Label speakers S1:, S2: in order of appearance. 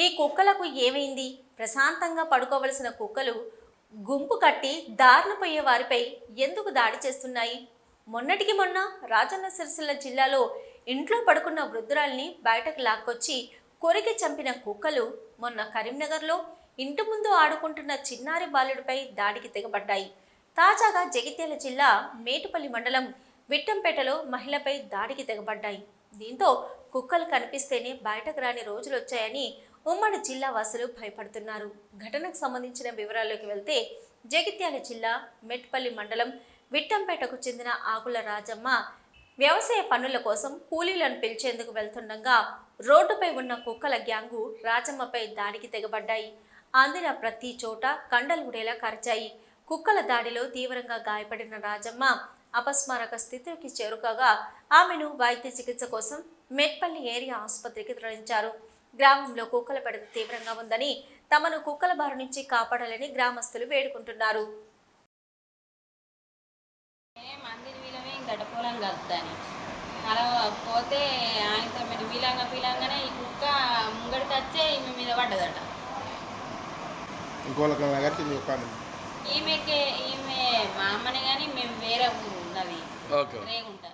S1: ఈ కుక్కలకు ఏమైంది? ప్రశాంతంగా పడుకోవలసిన కుక్కలు గుంపు కట్టి దారిన పోయే వారిపై ఎందుకు దాడి చేస్తున్నాయి? మొన్నటికి మొన్న రాజన్న సిరిసిల్ల జిల్లాలో ఇంట్లో పడుకున్న వృద్ధురాల్ని బయటకు లాక్కొచ్చి కొరికి చంపిన కుక్కలు మొన్న కరీంనగర్లో ఇంటి ముందు ఆడుకుంటున్న చిన్నారి బాలుడిపై దాడికి తెగబడ్డాయి. తాజాగా జగిత్యాల జిల్లా మేటుపల్లి మండలం విట్టంపేటలో మహిళపై దాడికి తెగబడ్డాయి. దీంతో కుక్కలు కనిపిస్తేనే బయటకు రాని రోజులు వచ్చాయని ఉమ్మడి జిల్లా వాసులు భయపడుతున్నారు. ఘటనకు సంబంధించిన వివరాల్లోకి వెళ్తే జగిత్యాల జిల్లా మెట్పల్లి మండలం విట్టంపేటకు చెందిన ఆకుల రాజమ్మ వ్యవసాయ పనుల కోసం కూలీలను పిలిచేందుకు వెళ్తుండగా రోడ్డుపై ఉన్న కుక్కల గ్యాంగు రాజమ్మపై దాడికి తెగబడ్డాయి. అందిన ప్రతి చోట కండలు ఉడేలా కరిచాయి. కుక్కల దాడిలో తీవ్రంగా గాయపడిన రాజమ్మ అపస్మారక స్థితికి చేరుకగా ఆమెను వైద్య చికిత్స కోసం మెట్పల్లి ఏరియా ఆసుపత్రికి తరలించారు. గ్రామంలో కుక్కల పెడత తీవ్రంగా ఉందని తమను కుక్కల బారి నుంచి కాపాడాలని గ్రామస్తులు వేడుకుంటున్నారు.
S2: ఏ మందిని వీలమే గడపోలం కలుపుతాని అలా పోతే ఆయనతో మీరు వీలంగా వీలంగానే ఈ కుక్క ముంగడికి వచ్చే ఈమె మీద పడ్డదట. ఈమెకి ఈమె మా అమ్మని కానీ మేము వేరే ఊరు ఉన్నది.
S3: ఓకే.
S2: రేగుంట.